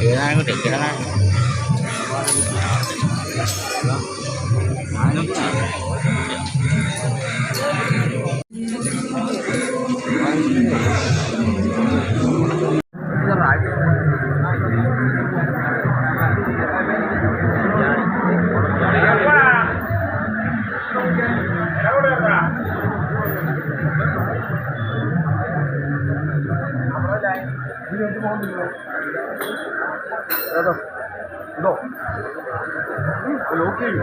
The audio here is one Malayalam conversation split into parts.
thì ai có được cái đó Thank you. No. Hello, okay.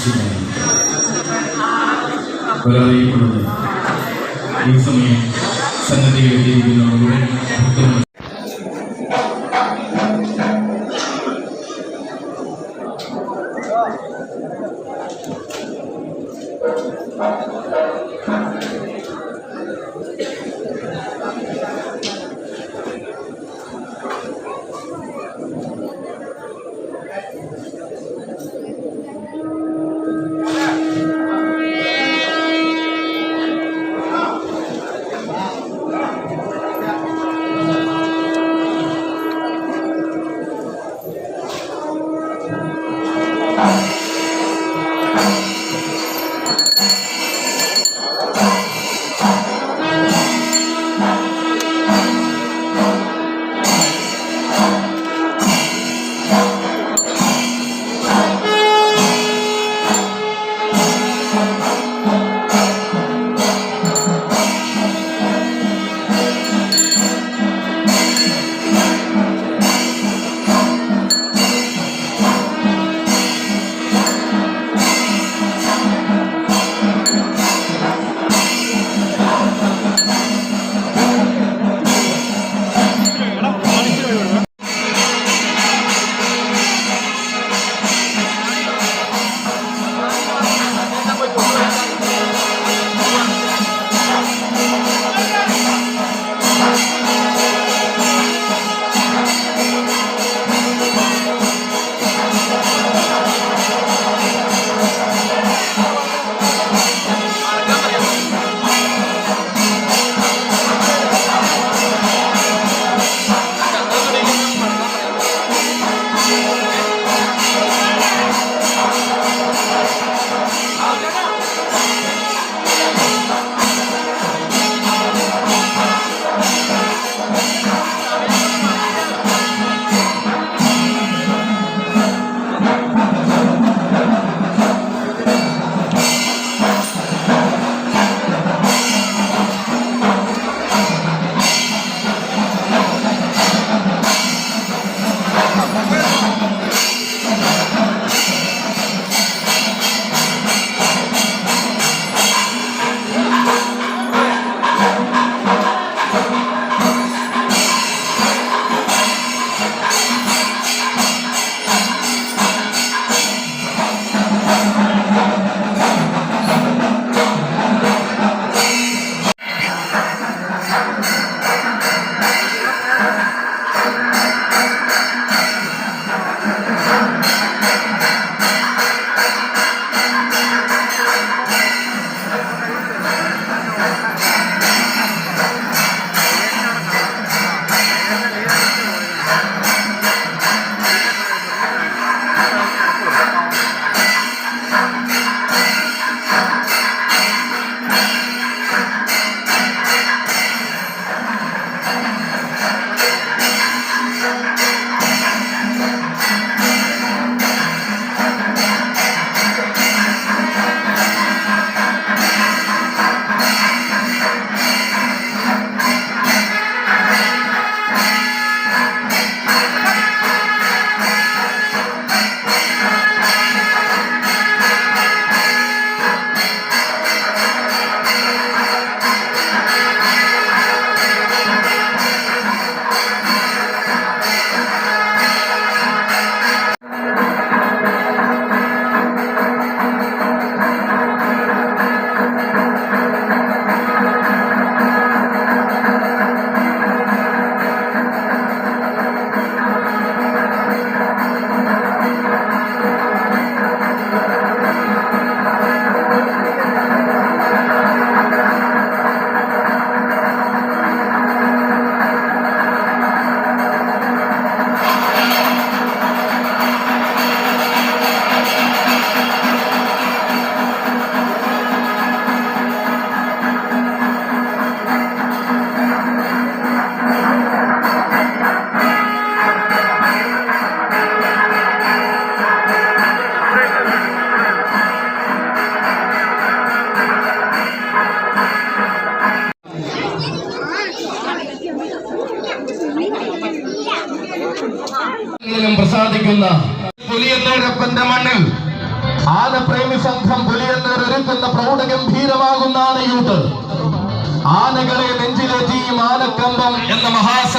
നമസ്കാരം ഒരറിയപ്പെടുന്നത് ഈ സമയം സന്നദ്ധയിലെത്തിയിരിക്കുന്ന മുഴുവൻ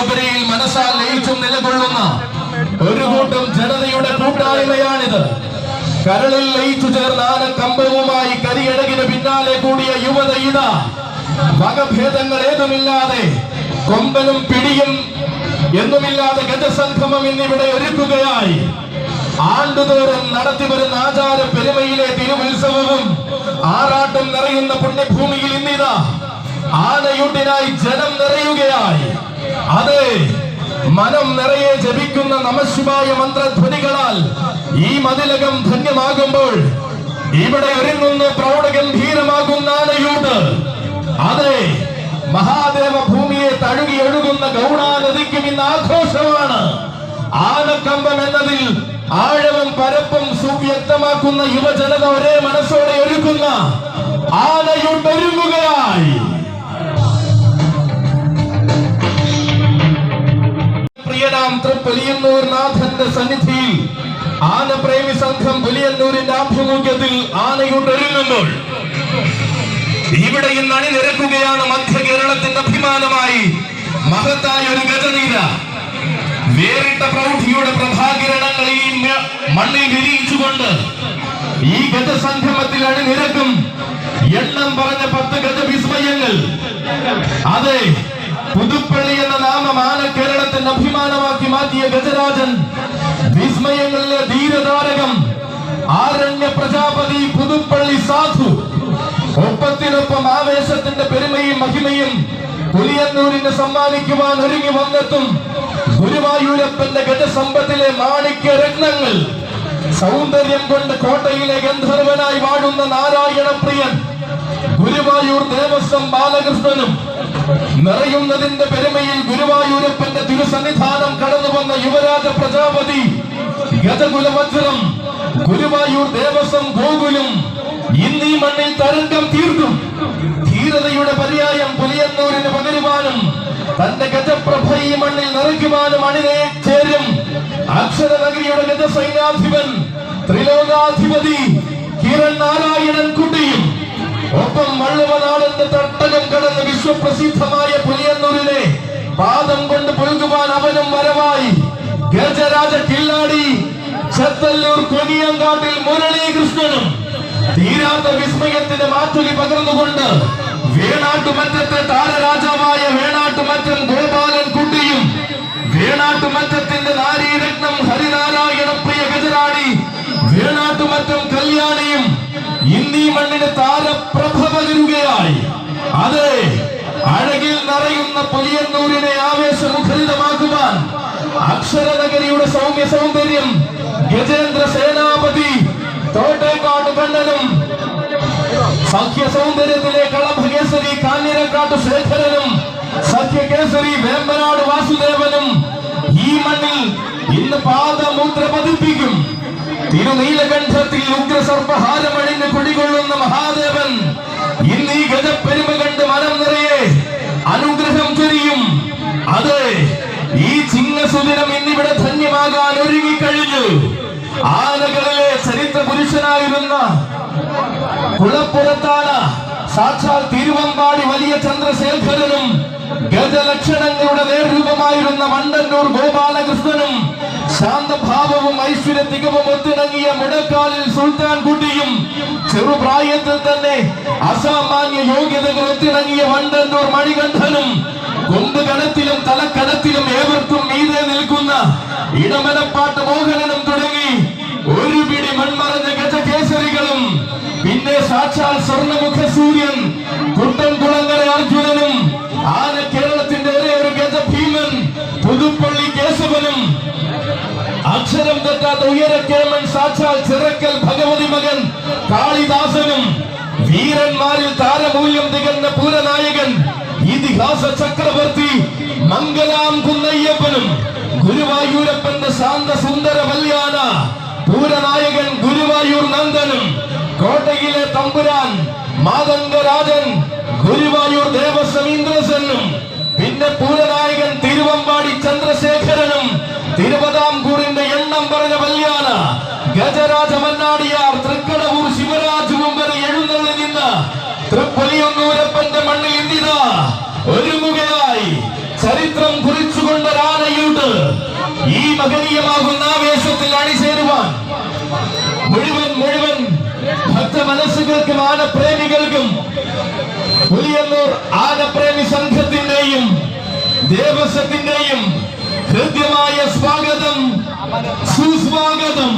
മഹാസബരിയിൽ മനസ്സാൽ ലയിച്ചും നിലകൊള്ളുന്ന ഒരു കൂട്ടം ജനതയുടെ കൂട്ടായ്മയാണിത്. കരളിൽ ലയിച്ചു ചേർന്ന ആനക്കമ്പവുമായി കരിയടകിന് പിന്നാലെ കൂടിയ യുവത ഇത. വകഭേദങ്ങൾ ഏതുമില്ലാതെ കൊമ്പനും പിടിയും എന്നുമില്ലാതെ ഗജസംഗമം ഇന്നിവിടെ ഒരുക്കുകയായി. ആണ്ടുതോറും നടത്തിവരുന്ന ആചാര പെരുമയിലെ തിരുവുത്സവവും ആറാട്ടും നിറയുന്ന പുണ്യഭൂമിയിൽ ഇന്നിതാ. ആനയൂട്ടിനായി ജനം നിറയുകയായി. അതെ മനം നിറയെ ജപിക്കുന്ന നമശിവായ മന്ത്രധ്വനികളാൽ ഈ മതിലകം ധന്യമാകുമ്പോൾ ഇവിടെ ഒരുങ്ങുന്നു പ്രൗഢഗംഭീരമാകുന്ന അതെ മഹാദേവ ഭൂമിയെ തഴുകി ഒഴുകുന്ന ഗൗണാനദിക്കും ഇന്ന് ആഘോഷമാണ്. ആനക്കമ്പം എന്നതിൽ ആഴവും പരപ്പും സുവ്യക്തമാക്കുന്ന യുവജനത ഒരേ മനസ്സോടെ ഒരുക്കുന്ന ആനയുട്ടൊരുങ്ങുകയായി പ്രിയനാം തൃപ്പലിയന്നൂർ നാഥന്റെ സന്നിധിയിൽ ആനപ്രേമി സംഘം പുലിയന്നൂരിന്റെ ആഭിമുഖ്യത്തിൽ ആനയുണ്ടൊരുങ്ങുമ്പോൾ ഇവിടെ ഇന്ന് അണിനിരക്കുകയാണ് മധ്യ കേരളത്തിന്റെ അഭിമാനമായി മഹത്തായ ഒരു ഗജനീര വേറിട്ട പ്രൗഢിയുടെ പ്രഭാകിരണങ്ങൾ ഈ മണ്ണിൽ വിരിയിച്ചുകൊണ്ട് ഈ ഗജസംഗമത്തിൽ അണിനിരക്കും എണ്ണം പറഞ്ഞ പത്ത് ഗജവിസ്മയങ്ങൾ. അതെ പുതുപ്പള്ളി എന്ന നാമം ആന കേരളത്തിന്റെ മാറ്റിയ ഗജരാജൻ വിസ്മയങ്ങളിലെ ധീരതാരകം ആരണ്യ പ്രജാപതി പുതുപ്പള്ളി സാധു. ഒപ്പത്തിനൊപ്പം ആവേശത്തിന്റെ പെരുമയും മഹിമയും പുലിയന്നൂരിനെ സമ്മാനിക്കുവാൻ ഒരുങ്ങി വന്നെത്തും ഗുരുവായൂരപ്പന്റെ ഗജസമ്പത്തിലെ മാണിക്യ രത്നങ്ങൾ. സൗന്ദര്യം കൊണ്ട് കോട്ടയിലെ ഗന്ധർവനായി വാഴുന്ന നാരായണപ്രിയൻ ഗുരുവായൂർ ദേവസ്വം ബാലകൃഷ്ണനും നിറയുന്നതിന്റെ പെരുമയിൽ ഗുരുവായൂരപ്പന്റെ തിരുസന്നിധാനം കടന്നു വന്ന യുവരാജ പ്രജാപതി ഗജകുലവജ്രം ഗുരുവായൂർ ദേവസ്വം ഗോകുലും ഇന്നീ മണ്ണിൽ തരംഗം തീർക്കും. ധീരതയുടെ പര്യായം പുലിയന്നൂരിന് പകരുവാനും തന്റെ ഗജപ്രഭ ഈ മണ്ണിൽ നിറയ്ക്കുവാനും അണിനെ ചേരും. അക്ഷരനഗരിയുടെ ഗജസൈനാധിപൻ ത്രിലോകാധിപതി കിരൺ നാരായണൻ കുട്ടിയും ഒപ്പം വള്ളുവനാടന്റെ തട്ടകം കടന്ന് വിശ്വപ്രസിദ്ധമായ പുലിയന്നൂരിനെ പാദം കൊണ്ട് പുൽകുവാൻ അവനും വരവായി. ഗജരാജ കില്ലാടി ചത്തല്ലൂർ കൊനിയങ്കാട്ടിൽ മുരളീകൃഷ്ണനും തീരാത്ത വിസ്മയത്തിന്റെ മാറ്റുലി പകർന്നുകൊണ്ട് വേണാട്ടുമറ്റത്തെ താരരാജാവായ വേണാട്ടുമറ്റം ഗോപാലൻ കുട്ടിയും വേണാട്ടുമറ്റത്തിന്റെ നാരീരത്നം ഹരിനാരായണ ഗജരാണി വേണാട്ടുമറ്റം കല്യാണിയും ഇന്നീ മണ്ണിന് താരപ്രഭ പകരുകയായി അതെ അഴകിൽ നിറയുന്ന പുലിയന്നൂരിനെ ആവേശമുഖരിതമാക്കുവാൻ അക്ഷരനഗരിയുടെ സൗമ്യ സൗന്ദര്യം ഗജേന്ദ്ര സേനാപതി തോട്ടേക്കാട് കണ്ണനും സഖ്യ സൗന്ദര്യത്തിലെ കളഭകേസരി കാഞ്ഞിരക്കാട്ട് ശേഖരനും സഖ്യകേസരി വേമ്പനാട് വാസുദേവനും ഈ മണ്ണിൽ ഇന്ന് പാദമുദ്ര പതിപ്പിക്കും. തിരുനീലകണ്ഠത്തിൽ ഉഗ്രസർപ്പഹാരമണിഞ്ഞ് കുടികൊള്ളുന്ന മഹാദേവൻ ഇന്ന് ഈ ഗജപ്പെരുമ കണ്ട് മനം നിറയെ അനുഗ്രഹം ചൊരിയും. അത് ഈ ചിങ്ങസുദിനം ഇന്നിവിടെ ധന്യമാകാൻ ഒരുങ്ങിക്കഴിഞ്ഞു. ആനകളിലെ ചരിത്ര പുരുഷനായിരുന്ന കുളപ്പുറത്താണ് സാക്ഷാൽ തിരുവമ്പാടി വലിയ ചന്ദ്രശേഖരനും ഗജലക്ഷണങ്ങളുടെ നേർരൂപമായിരുന്ന മണ്ടന്നൂർ ഗോപാലകൃഷ്ണനും ശാന്തഭാവവും ഐശ്വര്യ തികവും ഒത്തിണങ്ങിയ മുടക്കാലിൽ സുൽത്താൻ കുട്ടിയും ചെറുപ്രായത്തിൽ തന്നെ അസാമാന്യ യോഗ്യതകൾ ഒത്തിണങ്ങിയ വണ്ടന്നൂർ മണികണ്ഠനും കൊമ്പുകണത്തിലും തലക്കണത്തിലും ഏവർക്കും മീതെ നിൽക്കുന്ന ഇടമലപ്പാട്ട് മോഹനനും തുടങ്ങി ഒരു പിടി മൺമറഞ്ഞ ഗജകേസരികളും പിന്നെ സാക്ഷാൽ സ്വർണമുഖ സൂര്യൻ കുട്ടൻ കുളങ്ങര അർജുനനും ആന കേരളത്തിന്റെ ഒരേ ഒരു ഗജഭീമൻ പുതുപ്പള്ളി കേശവനും അക്ഷരം തെറ്റാത്ത ഉയരക്കേമൻ സാക്ഷാൽ ചിറക്കൽ ഭഗവതി മകൻ കാളിദാസനും വീരന്മാരിൽ താരമൂല്യം തികഞ്ഞ പൂരനായകൻ ഇതിഹാസ ചക്രവർത്തി മംഗലാം കുന്നയ്യപ്പനും ഗുരുവായൂരപ്പന്റെ ശാന്ത സുന്ദര വല്യാന പൂരനായകൻ ഗുരുവായൂർ നന്ദനും കോട്ടയിലെ തമ്പുരാൻ മാതംഗരാജൻ ഗുരുവായൂർ ദേവസ്വം പിന്നെ പൂരനായകൻ തിരുവമ്പാടി ചന്ദ്രശേഖരനും തിരുവിതാംകൂറിന്റെ എണ്ണം പറഞ്ഞ വല്യാണ് ഗജരാജ മന്നാടിയാർ തൃക്കടവൂർ ശിവരാജുവും വരെ എഴുന്നള്ളി നിന്ന് തൃപ്പൊലിയൊന്നൂരപ്പന്റെ മണ്ണിൽ ഇന്ത്യത ഒരുങ്ങുകയായി ചരിത്രം കുറിച്ചുകൊണ്ടാലായൂട്ടീ ഈ മകനീയമാകുന്ന ആവേശത്തിൽ അണിചേരുവാൻ ഭക്ത മനസ്സുകൾക്കും ആനപ്രേമികൾക്കും പുലിയന്നൂർ ആനപ്രേമി സംഘത്തിന്റെയും ദേവസ്വത്തിന്റെയും ഹൃദ്യമായ സ്വാഗതം സുസ്വാഗതം.